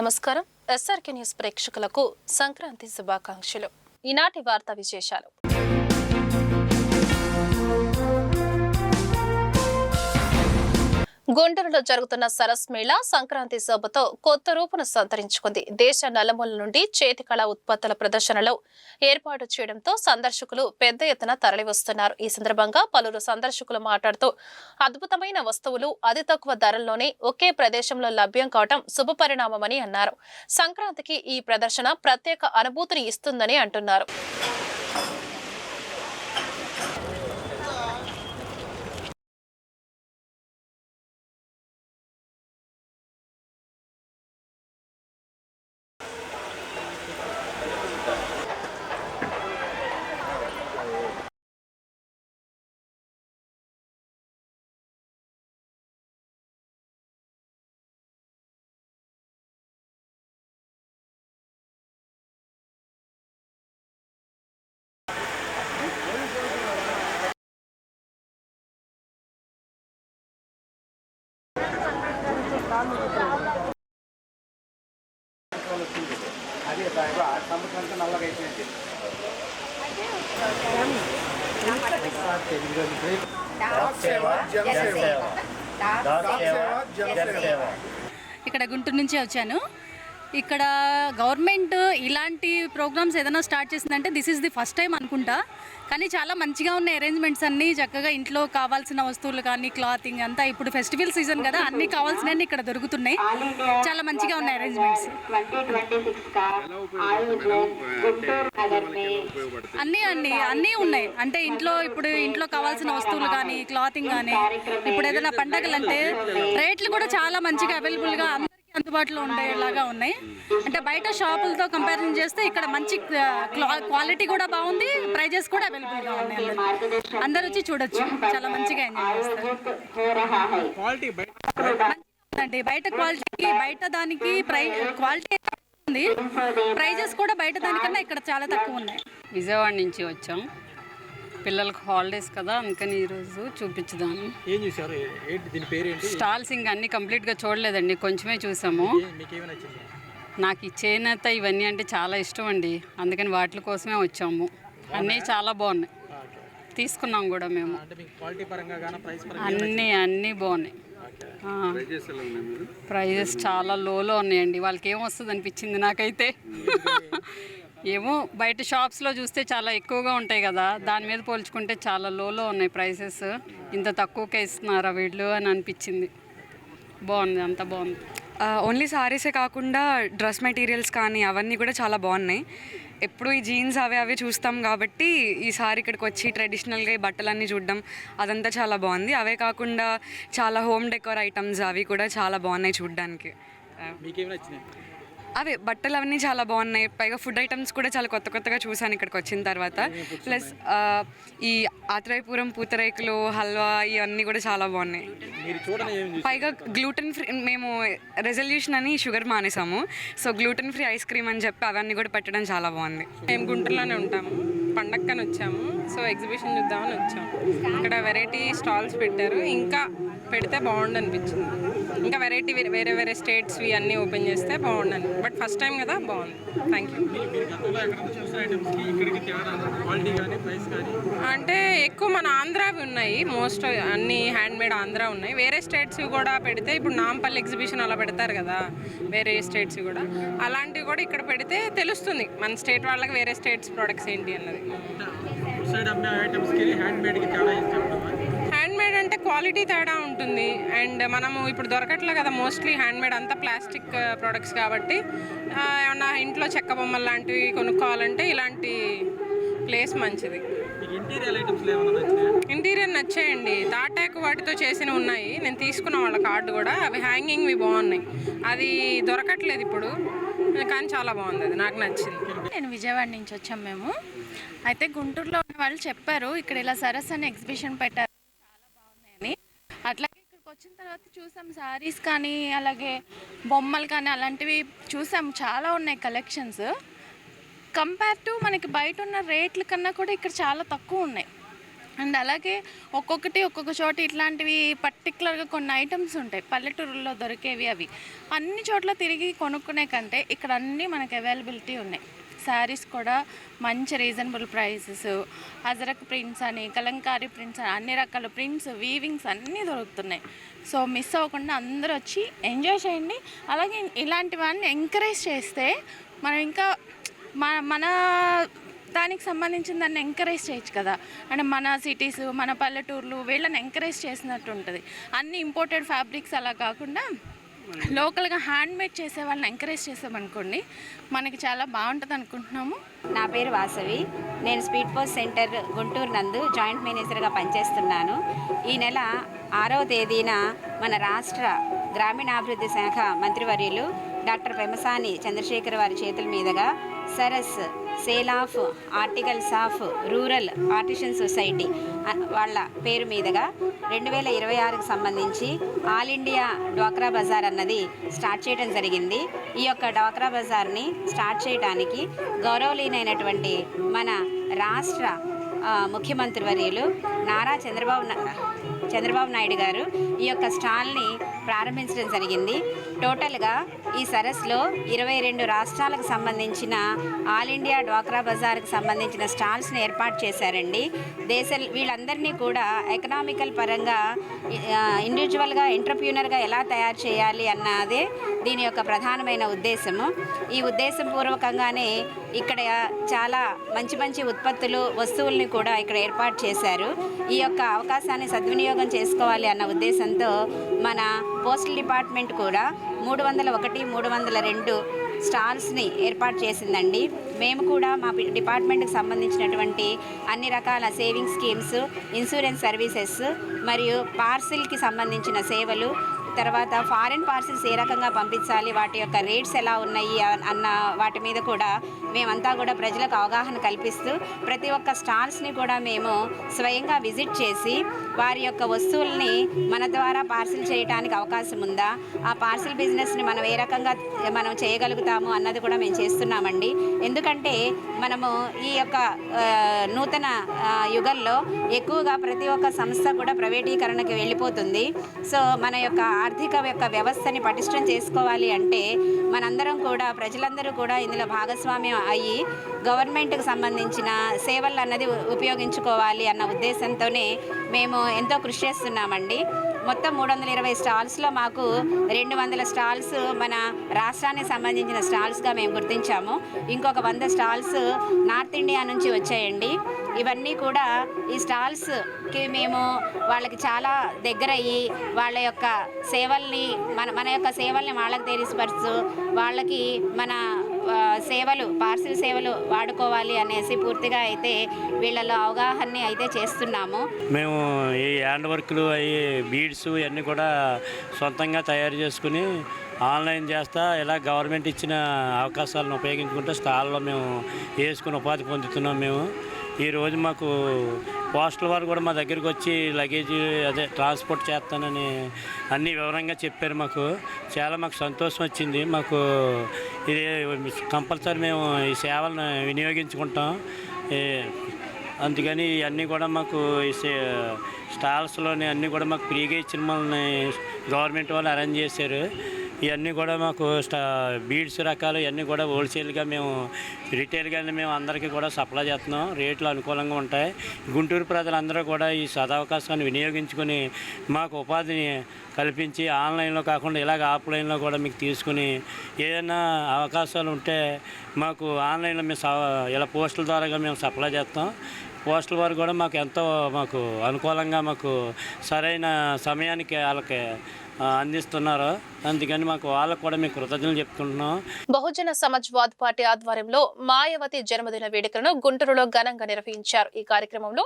నమస్కారం. SRK news ప్రేక్షకులకు సంక్రాంతి శుభాకాంక్షలు. ఈనాటి వార్తా విశేషాలు. గుంటూరులో జరుగుతున్న సరస్ మేళ సంక్రాంతి శోభతో కొత్త రూపును సంతరించుకుంది. దేశ నలుమూల నుండి చేతి కళా ఉత్పత్తుల ప్రదర్శనలో ఏర్పాటు చేయడంతో సందర్శకులు పెద్ద ఎత్తున తరలివస్తున్నారు. ఈ సందర్భంగా పలువురు సందర్శకులు మాట్లాడుతూ అద్భుతమైన వస్తువులు అతి తక్కువ ధరల్లోనే ఒకే ప్రదేశంలో లభ్యం కావడం శుభపరిణామమని అన్నారు. సంక్రాంతికి ఈ ప్రదర్శన ప్రత్యేక అనుభూతిని ఇస్తుందని అంటున్నారు. నల్లగా అయిపోయింది ఇక్కడ గుంటూరు నుంచి వచ్చాను. ఇక్కడ గవర్నమెంట్ ఇలాంటి ప్రోగ్రామ్స్ ఏదైనా స్టార్ట్ చేసిందంటే this is the first time అనుకుంటా. కానీ చాలా మంచిగా ఉన్నాయి అరేంజ్మెంట్స్ అన్నీ చక్కగా ఇంట్లో కావాల్సిన వస్తువులు కానీ క్లాతింగ్ అంతా ఇప్పుడు ఫెస్టివల్ సీజన్ కదా అన్నీ కావాల్సినవి ఇక్కడ దొరుకుతున్నాయి. చాలా మంచిగా ఉన్నాయి అరేంజ్మెంట్స్ అన్నీ అన్నీ అన్నీ ఉన్నాయి. అంటే ఇంట్లో ఇప్పుడు ఇంట్లో కావాల్సిన వస్తువులు కానీ క్లాతింగ్ కానీ ఇప్పుడు ఏదైనా పండగలు అంటే రేట్లు కూడా చాలా మంచిగా అవైలబుల్గా అందుబాటులో ఉండేలాగా ఉన్నాయి. అంటే బయట షాపులతో కంపారిజన్ చేస్తే ఇక్కడ మంచి క్వాలిటీ కూడా బాగుంది ప్రైజెస్ కూడా అవైలబుల్గా ఉన్నాయి. అందరూ. వచ్చి చూడొచ్చు. చాలా మంచిగా ఎంజాయ్ చేస్తారు. క్వాలిటీ బయట అండి బయట క్వాలిటీకి బయట దానికి ప్రై క్వాలిటీ ఉంది. ప్రైజెస్ కూడా బయట దానికన్నా ఇక్కడ చాలా తక్కువ ఉన్నాయి. విజయవాడ నుంచి వచ్చాం. పిల్లలకు హాలిడేస్ కదా అందుకని ఈరోజు చూపించుదాము ఏం చూసారు ఏంటి దీని పేరు ఏంటి స్టాల్స్ ఇంకా అన్ని కంప్లీట్గా చూడలేదండి కొంచెమే చూసాము. మీకు ఏమైనా నచ్చింది? నాకు ఈ చేనేత ఇవన్నీ అంటే చాలా ఇష్టం అండి అందుకని వాటి కోసమే వచ్చాము. అన్నీ చాలా బాగున్నాయి. తీసుకున్నాం కూడా మేము. అంటే మీకు క్వాలిటీ పరంగా కానీ ప్రైస్ పరంగా అన్నీ అన్నీ బాగున్నాయి. ఆ. ప్రైజెస్ చాలా లోలో ఉన్నాయండి వాళ్ళకి ఏం వస్తుంది అనిపించింది నాకైతే ఏమో బయట షాప్స్లో చూస్తే చాలా ఎక్కువగా ఉంటాయి కదా. దాని మీద పోల్చుకుంటే చాలా లోలో ఉన్నాయి ప్రైసెస్ ఇంత తక్కువకే ఇస్తున్నారా వీళ్ళు అని అనిపించింది. బాగుంది అంత బాగుంది. ఓన్లీ సారీసే కాకుండా డ్రెస్ మెటీరియల్స్ కానీ అవన్నీ కూడా చాలా బాగున్నాయి. ఎప్పుడు ఈ జీన్స్ అవి అవి చూస్తాం కాబట్టి ఈసారి ఇక్కడికి వచ్చి ట్రెడిషనల్గా ఈ బట్టలన్నీ చూడడం అదంతా చాలా బాగుంది. అవే కాకుండా చాలా హోమ్ డెకోర్ ఐటమ్స్ అవి కూడా చాలా బాగున్నాయి చూడడానికి. అవే బట్టలు అవన్నీ చాలా బాగున్నాయి. పైగా ఫుడ్ ఐటమ్స్ కూడా చాలా కొత్త కొత్తగా చూసాను ఇక్కడికి వచ్చిన తర్వాత. ప్లస్ ఈ ఆత్రేయపురం పూతరేకులు హల్వా ఇవన్నీ కూడా చాలా బాగున్నాయి. మీరు చూడని ఏం చూసి పైగా గ్లూటెన్ ఫ్రీ మేము రెజల్యూషన్ అని sugar మానేసాము. So gluten free ice cream అని చెప్పి అవన్నీ కూడా పెట్టడం చాలా బాగుంది. మేము గుంటూరులోనే ఉంటాము. పండక్కని వచ్చాము. సో ఎగ్జిబిషన్ చూద్దామని వచ్చాము. ఇక్కడ వెరైటీ స్టాల్స్ పెట్టారు. ఇంకా పెడితే బాగుండు అనిపించింది. ఇంకా వెరైటీ వేరే వేరే స్టేట్స్వి అన్నీ ఓపెన్ చేస్తే బాగుండని బట్ ఫస్ట్ టైం కదా బాగుంది. థ్యాంక్ యూ అంటే ఎక్కువ మన ఆంధ్రావి ఉన్నాయి. మోస్ట్ అన్ని హ్యాండ్ మేడ్ ఆంధ్ర ఉన్నాయి. వేరే స్టేట్స్ కూడా పెడితే ఇప్పుడు నాంపల్లి ఎగ్జిబిషన్ అలా పెడతారు కదా వేరే స్టేట్స్ కూడా. అలాంటివి కూడా ఇక్కడ పెడితే తెలుస్తుంది. మన స్టేట్ వాళ్ళకి వేరే స్టేట్స్ ప్రొడక్ట్స్ ఏంటి అన్నది. హ్యాండ్ మేడ్ అంటే క్వాలిటీ తేడా ఉంటుంది. అండ్ మనము ఇప్పుడు దొరకట్లే కదా మోస్ట్లీ హ్యాండ్ మేడ్ అంతా ప్లాస్టిక్ ప్రొడక్ట్స్ కాబట్టి ఏమన్నా ఇంట్లో చెక్క బొమ్మలు లాంటివి కొనుక్కోవాలంటే ఇలాంటి ప్లేస్ మంచిది. ఇంటీరియర్ నచ్చాయండి. తాటాకు వాటితో చేసినవి ఉన్నాయి. నేను తీసుకున్న వాళ్ళ కార్డు కూడా. అవి హ్యాంగింగ్వి బాగున్నాయి. అది దొరకట్లేదు ఇప్పుడు కానీ చాలా బాగుంది అది. నాకు నచ్చింది. నేను విజయవాడ నుంచి వచ్చాం మేము. అయితే గుంటూరులో ఉన్న వాళ్ళు చెప్పారు ఇక్కడ ఇలా సరస్ అని ఎగ్జిబిషన్ పెట్టారు. అట్లాగే ఇక్కడికి వచ్చిన తర్వాత చూసాం సారీస్ కానీ అలాగే బొమ్మలు కానీ అలాంటివి చూసాం. చాలా ఉన్నాయి కలెక్షన్స్ కంపేర్ టు మనకి బయట ఉన్న రేట్ల కన్నా కూడా ఇక్కడ చాలా తక్కువ ఉన్నాయి. అండ్ అలాగే ఒక్కొక్కటి ఒక్కొక్క చోట ఇట్లాంటివి పర్టికులర్గా కొన్ని ఐటమ్స్ ఉంటాయి. పల్లెటూరుల్లో దొరికేవి అవి. అన్ని చోట్ల తిరిగి కొనుక్కునే కంటే ఇక్కడ అన్నీ మనకి అవైలబిలిటీ ఉన్నాయి. శారీస్ కూడా మంచి రీజనబుల్ ప్రైసెస్. అజరక్ ప్రింట్స్ అని కలంకారీ ప్రింట్స్ అని అన్ని రకాల ప్రింట్స్ వీవింగ్స్ అన్నీ దొరుకుతున్నాయి. సో మిస్ అవ్వకుండా అందరూ వచ్చి ఎంజాయ్ చేయండి. అలాగే ఇలాంటివన్నీ ఎంకరేజ్ చేస్తే మనం ఇంకా మన మన దానికి సంబంధించిన దాన్ని ఎంకరేజ్ చేయొచ్చు కదా. అంటే మన సిటీస్ మన పల్లెటూర్లు వీళ్ళని ఎంకరేజ్ చేసినట్టు ఉంటుంది. అన్ని ఇంపోర్టెడ్ ఫ్యాబ్రిక్స్ అలా కాకుండా లోకల్గా హ్యాండ్మేడ్ చేసే వాళ్ళని ఎంకరేజ్ చేసామనుకోండి మనకి చాలా బాగుంటుంది అనుకుంటున్నాము. నా పేరు వాసవి. నేను స్పీడ్ పోస్ట్ సెంటర్ గుంటూరు నందు జాయింట్ మేనేజర్గా పనిచేస్తున్నాను. ఈ నెల ఆరవ తేదీన మన రాష్ట్ర గ్రామీణాభివృద్ధి శాఖ మంత్రివర్యులు డాక్టర్ పెమసాని చంద్రశేఖర్ వారి చేతుల మీదుగా Saras sale of articles of rural artisan society వాళ్ళ పేరు మీదుగా రెండు వేల ఇరవై ఆరుకు సంబంధించి ఆల్ ఇండియా డ్వాక్రా బజార్ అన్నది స్టార్ట్ చేయడం జరిగింది. ఈ యొక్క డ్వాక్రా బజార్ని స్టార్ట్ చేయడానికి గౌరవలీనైనటువంటి మన రాష్ట్ర ముఖ్యమంత్రి వర్యులు నారా చంద్రబాబు చంద్రబాబు నాయుడు గారు ఈ యొక్క స్టాల్ని ప్రారంభించడం జరిగింది. టోటల్గా ఈ సరస్సులో ఇరవై రెండు రాష్ట్రాలకు సంబంధించిన ఆల్ ఇండియా డ్వాక్రా బజార్కి సంబంధించిన స్టాల్స్ని ఏర్పాటు చేశారండి. దేశ వీళ్ళందరినీ కూడా ఎకనామికల్ పరంగా ఇండివిజువల్గా ఎంటర్ప్యూనర్గా ఎలా తయారు చేయాలి అన్నదే దీని యొక్క ప్రధానమైన ఉద్దేశము. ఈ ఉద్దేశం పూర్వకంగానే ఇక్కడ చాలా మంచి మంచి ఉత్పత్తులు వస్తువుల్ని కూడా ఇక్కడ ఏర్పాటు చేశారు. ఈ యొక్క అవకాశాన్ని సద్వినియోగం చేసుకోవాలి అన్న ఉద్దేశంతో మన పోస్టల్ డిపార్ట్మెంట్ కూడా మూడు వందల ఒకటి మూడు వందల రెండు స్టాల్స్ని ఏర్పాటు చేసిందండి. మేము కూడా మా డిపార్ట్మెంట్కి సంబంధించినటువంటి అన్ని రకాల సేవింగ్ స్కీమ్స్ ఇన్సూరెన్స్ సర్వీసెస్ మరియు పార్సిల్కి సంబంధించిన సేవలు తర్వాత ఫారెన్ పార్సిల్స్ ఏ రకంగా పంపించాలి? వాటి యొక్క రేట్స్ ఎలా ఉన్నాయి? అన్న వాటి మీద కూడా మేమంతా కూడా ప్రజలకు అవగాహన కల్పిస్తూ ప్రతి ఒక్క స్టాల్స్ని కూడా మేము స్వయంగా విజిట్ చేసి వారి యొక్క వస్తువుల్ని మన ద్వారా పార్సిల్ చేయడానికి అవకాశం ఉందా? ఆ పార్సిల్ బిజినెస్ని మనం ఏ రకంగా మనం చేయగలుగుతాము అన్నది కూడా మేము చేస్తున్నామండి. ఎందుకంటే మనము ఈ యొక్క నూతన యుగంలో ఎక్కువగా ప్రతి ఒక్క సంస్థ కూడా ప్రైవేటీకరణకి వెళ్ళిపోతుంది. సో మన యొక్క ఆర్థిక యొక్క వ్యవస్థని పటిష్టం చేసుకోవాలి అంటే మనందరం కూడా ప్రజలందరూ కూడా ఇందులో భాగస్వామ్యం అయ్యి గవర్నమెంట్కి సంబంధించిన సేవలు అన్నది ఉపయోగించుకోవాలి అన్న ఉద్దేశంతోనే మేము ఎంతో కృషి చేస్తున్నామండి. మొత్తం మూడు వందల ఇరవై స్టాల్స్లో మాకు రెండు వందల స్టాల్స్ మన రాష్ట్రానికి సంబంధించిన స్టాల్స్గా మేము గుర్తించాము. ఇంకొక వంద స్టాల్స్ నార్త్ ఇండియా నుంచి వచ్చాయండి. ఇవన్నీ కూడా ఈ స్టాల్స్కి మేము వాళ్ళకి చాలా దగ్గరయ్యి వాళ్ళ యొక్క సేవల్ని మన మన యొక్క సేవల్ని వాళ్ళకి తెలిసిపరచు వాళ్ళకి మన సేవలు పార్సిల్ సేవలు వాడుకోవాలి అనేసి పూర్తిగా అయితే వీళ్ళలో అవగాహన అయితే చేస్తున్నాము. మేము ఈ హ్యాండ్ వర్క్లు అవి బీడ్స్ ఇవన్నీ కూడా సొంతంగా తయారు చేసుకుని ఆన్లైన్ చేస్తా ఇలా గవర్నమెంట్ ఇచ్చిన అవకాశాలను ఉపయోగించుకుంటే స్టాల్లో మేము వేసుకుని ఉపాధి పొందుతున్నాం మేము. ఈరోజు మాకు పోస్టల్ వారు కూడా మా దగ్గరికి వచ్చి లగేజ్ అదే ట్రాన్స్పోర్ట్ చేస్తానని అన్ని వివరంగా చెప్పారు మాకు. చాలా మాకు సంతోషం వచ్చింది. మాకు ఇది కంపల్సరీ మేము ఈ సేవలను వినియోగించుకుంటాం. అందుకని ఇవన్నీ కూడా మాకు ఈ సే- స్టాల్స్లోని అన్నీ కూడా మాకు ఫ్రీగా ఇచ్చిన మనల్ని గవర్నమెంట్ వాళ్ళు అరేంజ్ చేశారు. ఇవన్నీ కూడా మాకు స్టా బీడ్స్ రకాలు ఇవన్నీ కూడా హోల్సేల్గా మేము రిటైల్గానే మేము అందరికీ కూడా సప్లై చేస్తున్నాం. రేట్లు అనుకూలంగా ఉంటాయి. గుంటూరు ప్రజలందరూ కూడా ఈ సదవకాశాన్ని వినియోగించుకొని మాకు ఉపాధిని కల్పించి ఆన్లైన్లో కాకుండా ఇలాగ ఆఫ్లైన్లో కూడా మీకు తీసుకుని ఏదైనా అవకాశాలు ఉంటే మాకు ఆన్లైన్లో మేము ఇలా పోస్టుల ద్వారా మేము సప్లై చేస్తాం. పోస్టుల వారు కూడా మాకు ఎంతో మాకు అనుకూలంగా మాకు సరైన సమయానికి వాళ్ళకి అందిస్తున్నారు. అందుకని మాకు వాళ్ళకు కూడా మేము కృతజ్ఞతలు చెప్తున్నాం బహుజన సమాజ్వాద్ పార్టీ ఆధ్వర్యంలో మాయావతి జన్మదిన వేడుకలను గుంటూరులో ఘనంగా నిర్వహించారు. ఈ కార్యక్రమంలో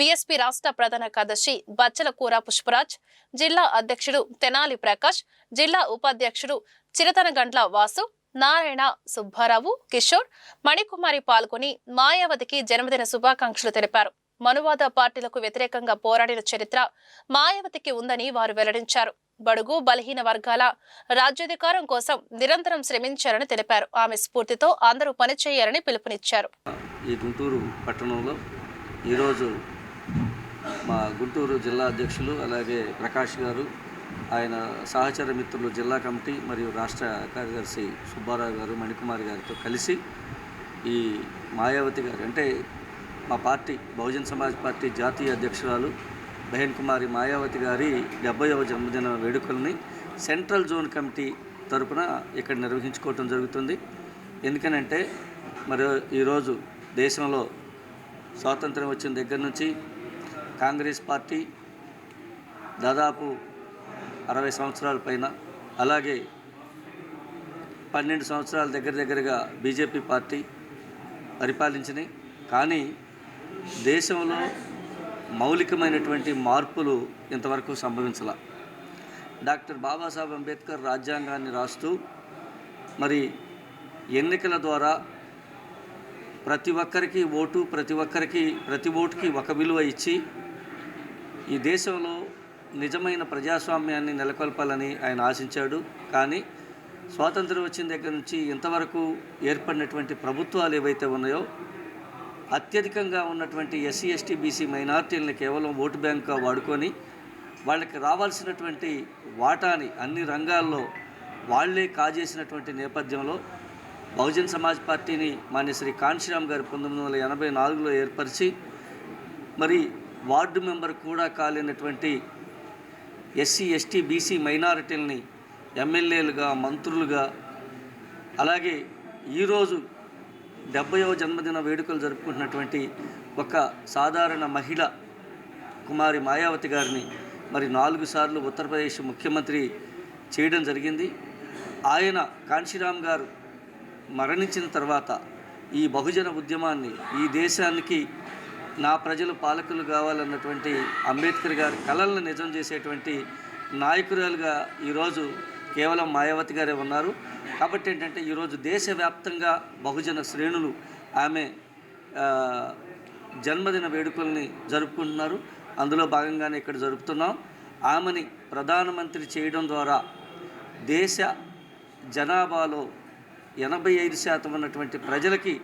బీఎస్పీ రాష్ట్ర ప్రధాన కార్యదర్శి బచ్చల కూర పుష్పరాజ్ జిల్లా అధ్యక్షుడు తెనాలి ప్రకాష్ జిల్లా ఉపాధ్యక్షుడు చిరతనగండ్ల వాసు నారాయణ సుబ్బారావు కిషోర్ మణికుమారి పాల్గొని మాయావతికి జన్మదిన శుభాకాంక్షలు తెలిపారు. మనువాద పార్టీలకు వ్యతిరేకంగా పోరాడిన చరిత్ర మాయావతికి ఉందని వారు వెల్లడించారు. బడుగు బలహీన వర్గాల రాజ్యాధికారం కోసం నిరంతరం శ్రమించారని తెలిపారు. ఆమె స్ఫూర్తితో అందరూ పనిచేయాలని పిలుపునిచ్చారు. ఈ గుంటూరు పట్టణంలో ఈరోజు మా గుంటూరు జిల్లా అధ్యక్షులు అలాగే ప్రకాష్ గారు ఆయన సహచర మిత్రులు జిల్లా కమిటీ మరియు రాష్ట్ర కార్యదర్శి సుబ్బారావు గారు మణికుమార్ గారితో కలిసి ఈ మాయావతి గారు అంటే మా పార్టీ బహుజన్ సమాజ్ పార్టీ జాతీయ అధ్యక్షురాలు బహన్ కుమారి మాయావతి గారి డెబ్బైవ జన్మదిన వేడుకల్ని సెంట్రల్ జోన్ కమిటీ తరపున ఇక్కడ నిర్వహించుకోవటం జరుగుతుంది. ఎందుకనంటే మరి ఈరోజు దేశంలో స్వాతంత్రం వచ్చిన దగ్గర నుంచి కాంగ్రెస్ పార్టీ దాదాపు అరవై సంవత్సరాల పైన అలాగే పన్నెండు సంవత్సరాల దగ్గర దగ్గరగా బీజేపీ పార్టీ పరిపాలించినాయి కానీ దేశంలో మౌలికమైనటువంటి మార్పులు ఇంతవరకు సంభవించాల. డాక్టర్ బాబాసాహెబ్ అంబేద్కర్ రాజ్యాంగాన్ని రాస్తూ మరి ఎన్నికల ద్వారా ప్రతి ఒక్కరికి ఓటు ప్రతి ఒక్కరికి ప్రతి ఓటుకి ఒక విలువ ఇచ్చి ఈ దేశంలో నిజమైన ప్రజాస్వామ్యాన్ని నెలకొల్పాలని ఆయన ఆశించాడు. కానీ స్వాతంత్రం వచ్చిన దగ్గర నుంచి ఇంతవరకు ఏర్పడినటువంటి ప్రభుత్వాలు ఏవైతే ఉన్నాయో అత్యధికంగా ఉన్నటువంటి ఎస్సీ ఎస్టీ బీసీ మైనార్టీలను కేవలం ఓటు బ్యాంక్గా వాడుకొని వాళ్ళకి రావాల్సినటువంటి వాటాని అన్ని రంగాల్లో వాళ్ళే కాజేసినటువంటి నేపథ్యంలో బహుజన్ సమాజ్ పార్టీని మాన్య శ్రీ కాంశీరామ్ గారు పంతొమ్మిది వందల ఎనభై నాలుగులో ఏర్పరిచి మరి వార్డు మెంబర్ కూడా కాలేనటువంటి ఎస్సీ ఎస్టీ బీసీ మైనారిటీలని ఎమ్మెల్యేలుగా మంత్రులుగా అలాగే ఈరోజు డెబ్బయో జన్మదిన వేడుకలు జరుపుకుంటున్నటువంటి ఒక సాధారణ మహిళ కుమారి మాయావతి గారిని మరి నాలుగు సార్లు ఉత్తరప్రదేశ్ ముఖ్యమంత్రి చేయడం జరిగింది. ఆయన కాంశీరామ్ గారు మరణించిన తర్వాత ఈ బహుజన ఉద్యమాన్ని ఈ దేశానికి నా ప్రజలు పాలకులు కావాలన్నటువంటి అంబేద్కర్ గారి కళలను నిజం చేసేటువంటి నాయకురాలుగా ఈరోజు కేవలం మాయావతి గారే ఉన్నారు. కాబట్టి ఏంటంటే ఈరోజు దేశవ్యాప్తంగా బహుజన శ్రేణులు ఆమె జన్మదిన వేడుకల్ని జరుపుకుంటున్నారు. అందులో భాగంగానే ఇక్కడ జరుపుతున్నాం. ఆమెని ప్రధానమంత్రి చేయడం ద్వారా దేశ జనాభాలో ఎనభై ఐదు శాతం ఉన్నటువంటి ప్రజలకి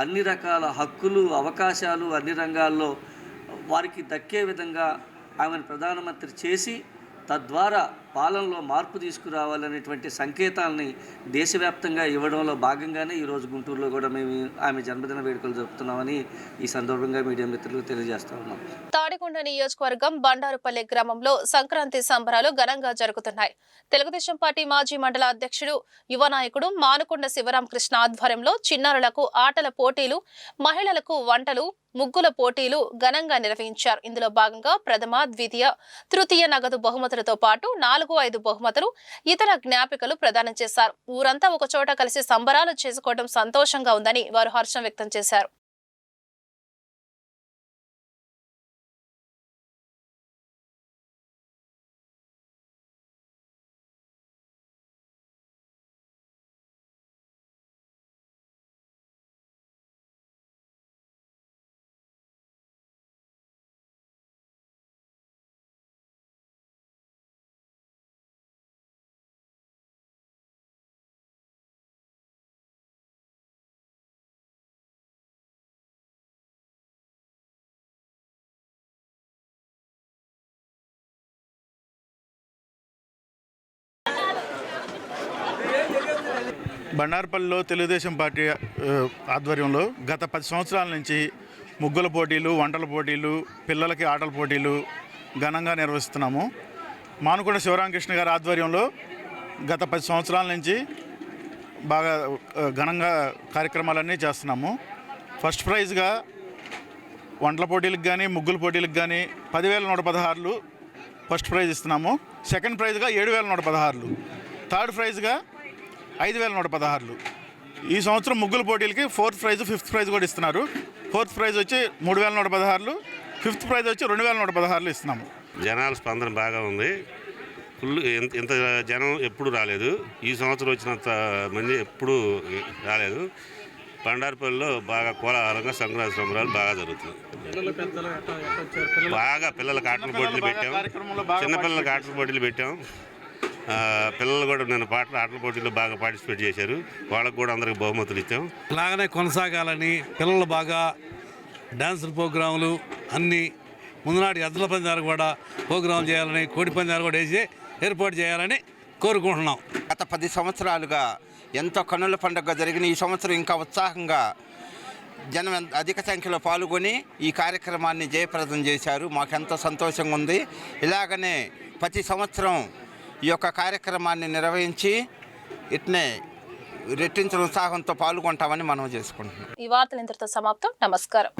అన్ని రకాల హక్కులు అవకాశాలు అన్ని రంగాల్లో వారికి దక్కే విధంగా ఆమెను ప్రధానమంత్రి చేసి తద్వారా పాలనలో మార్పు తీసుకురావాలనేటువంటి సంకేతాలని దేశవ్యాప్తంగా ఇవ్వడంలో భాగంగానే ఈరోజు గుంటూరులో కూడా మేము ఆమె జన్మదిన వేడుకలు జరుపుతున్నామని ఈ సందర్భంగా మీడియా మిత్రులకు తెలియజేస్తా ఉన్నాం. తాడికొండ నియోజకవర్గం బండారుపల్లి గ్రామంలో సంక్రాంతి సంబరాలు ఘనంగా జరుగుతున్నాయి. తెలుగుదేశం పార్టీ మాజీ మండల అధ్యక్షుడు యువ నాయకుడు మానుకొండ శివరామకృష్ణ ఆధ్వర్యంలో చిన్నారులకు ఆటల పోటీలు మహిళలకు వంటలు ముగ్గుల పోటీలు ఘనంగా నిర్వహించారు. ఇందులో భాగంగా ప్రథమ ద్వితీయ తృతీయ నగదు బహుమతులతో పాటు నాలుగు ఐదు బహుమతులు ఇతర జ్ఞాపికలు ప్రదానం చేశారు. ఊరంతా ఒకచోట కలిసి సంబరాలు చేసుకోవడం సంతోషంగా ఉందని వారు హర్షం వ్యక్తం చేశారు. బండార్పల్లిలో తెలుగుదేశం పార్టీ ఆధ్వర్యంలో గత పది సంవత్సరాల నుంచి ముగ్గుల పోటీలు వంటల పోటీలు పిల్లలకి ఆటల పోటీలు ఘనంగా నిర్వహిస్తున్నాము. మానుకొండ శివరామకృష్ణ గారి ఆధ్వర్యంలో గత పది సంవత్సరాల నుంచి బాగా ఘనంగా కార్యక్రమాలన్నీ చేస్తున్నాము. ఫస్ట్ ప్రైజ్గా వంటల పోటీలకు కానీ ముగ్గుల పోటీలకు కానీ పదివేల నూట పదహారులు ఫస్ట్ ప్రైజ్ ఇస్తున్నాము. సెకండ్ ప్రైజ్గా ఏడు వేల నూట పదహారులు. థర్డ్ ప్రైజ్గా ఐదు వేల నూట పదహారులు. ఈ సంవత్సరం ముగ్గుల పోటీలకి ఫోర్త్ ప్రైజ్ ఫిఫ్త్ ప్రైజ్ కూడా ఇస్తున్నారు. ఫోర్త్ ప్రైజ్ వచ్చి మూడు వేల నూట పదహారులు ఫిఫ్త్ ప్రైజ్ వచ్చి రెండు వేల నూట పదహారులు ఇస్తున్నాము. జనాల స్పందన బాగా ఉంది. ఫుల్ ఇంత ఇంత జనం ఎప్పుడు రాలేదు. ఈ సంవత్సరం వచ్చినంత మంది ఎప్పుడు రాలేదు. బండారుపల్లిలో బాగా కోలాహలంగా సంక్రాంతి సంబరాలు బాగా జరుగుతుంది బాగా పిల్లలకి ఆటల పోటీలు పెట్టాం. చిన్నపిల్లలకి ఆటల పోటీలు పెట్టాం. పిల్లలు కూడా నేను పాటలు ఆటల పోటీల్లో బాగా పార్టిసిపేట్ చేశారు. వాళ్ళకు కూడా అందరికి బహుమతులు ఇచ్చాం. ఇలాగనే కొనసాగాలని పిల్లలు బాగా డ్యాన్స్ ప్రోగ్రాములు అన్నీ ముందునాటి ఎద్దుల పందాలు కూడా ప్రోగ్రాం చేయాలని కోడి పందాలు కూడా వేసి ఏర్పాటు చేయాలని కోరుకుంటున్నాం. గత పది సంవత్సరాలుగా ఎంతో కన్నుల పండుగ జరిగిన ఈ సంవత్సరం ఇంకా ఉత్సాహంగా జనం ఎంత- అధిక సంఖ్యలో పాల్గొని ఈ కార్యక్రమాన్ని జయప్రదం చేశారు. మాకెంతో సంతోషంగా ఉంది. ఇలాగనే ప్రతి సంవత్సరం ఈ యొక్క కార్యక్రమాన్ని నిర్వహించి ఇట్నే రెట్టించిన ఉత్సాహంతో పాల్గొంటామని మనం చేసుకుంటున్నాం. ఈ వార్తలు ఇంతటితో సమాప్తం. నమస్కారం.